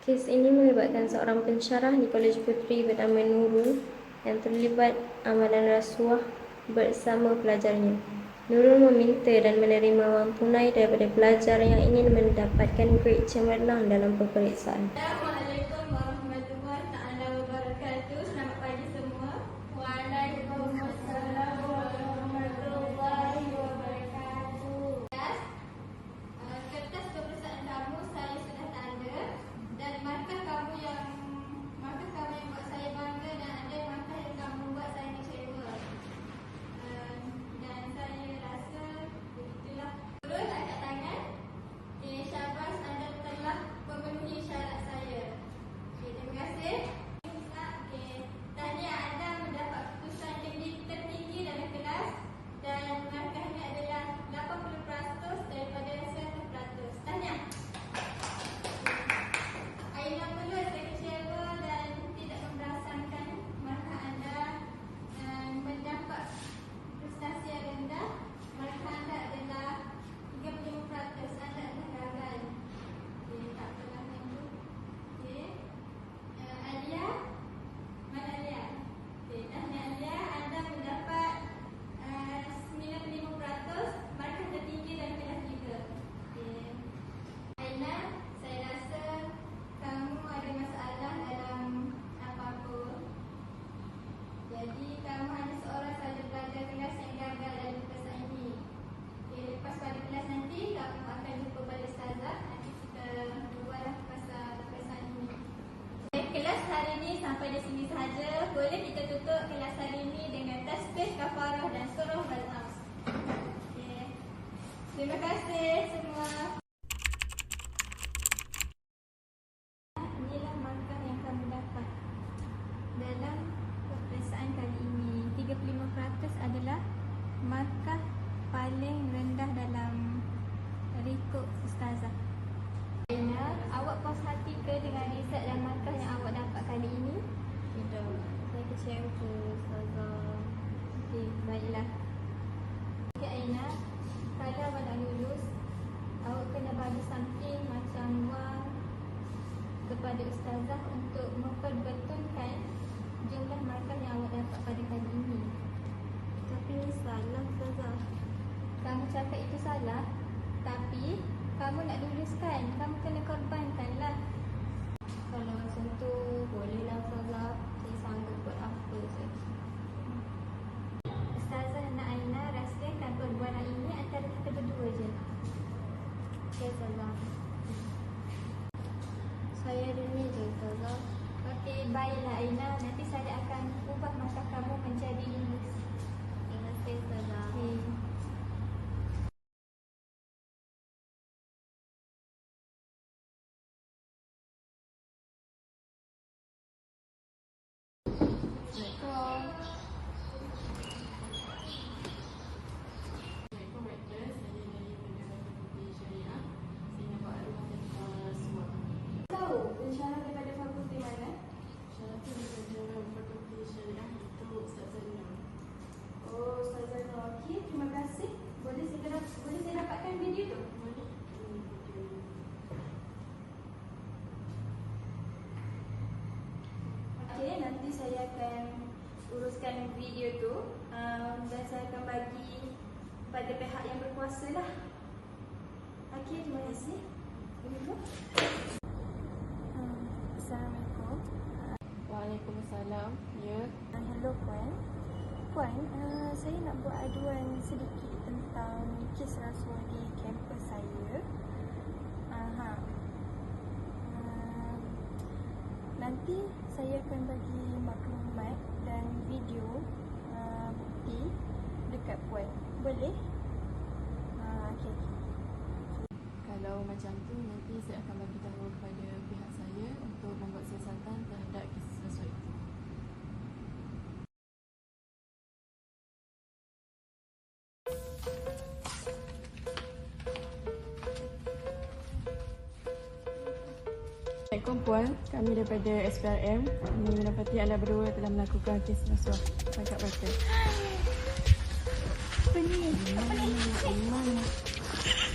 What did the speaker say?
Kes ini melibatkan seorang pensyarah di Kolej Puteri bernama Nurul yang terlibat amalan rasuah bersama pelajarnya. Nurul meminta dan menerima wang tunai daripada pelajar yang ingin mendapatkan grade cemerlang dalam peperiksaan. Sampai di sini sahaja. Boleh kita tutup kelas hari ini dengan tasbih, kafarah dan surah al-Ams. Okay. Terima kasih semua. Inilah markah yang kami dapat dalam peperiksaan kali ini. 35% adalah markah paling rendah dalam rekod ustazah. Aina, awak puas hati ke dengan result dan markah yang awak dapat kali ini? Tidak, saya kecewa Ustazah. Okey, baiklah. Okey Aina, kalau awak nak lulus, awak kena bagi something macam wang ustazah untuk memperbetulkan jumlah markah yang awak dapat pada kali ini. Tapi ini salah Ustazah. Kamu cakap itu salah, tapi kamu nak luluskan, kamu kena korbankan ahí video tu um, dan saya akan bagi pada pihak yang berkuasa lah. Okey, terima kasih. Um, Assalamualaikum. Waalaikumsalam. Ya. Uh, hello Puan. Puan, uh, saya nak buat aduan sedikit tentang kes rasuah di kampus saya. Aha. Uh, nanti saya akan bagi maklumat dan video uh, bukti dekat Puan. Boleh? Uh, okay. Kalau macam tu, nanti saya akan bagi tahu kepada pihak saya untuk membuat siasatan terhadap kes rasuah itu. Assalamualaikum Puan, kami daripada SPRM Kami mendapati anda berdua telah melakukan kes rasuah Tangkap rata 你んな理由は。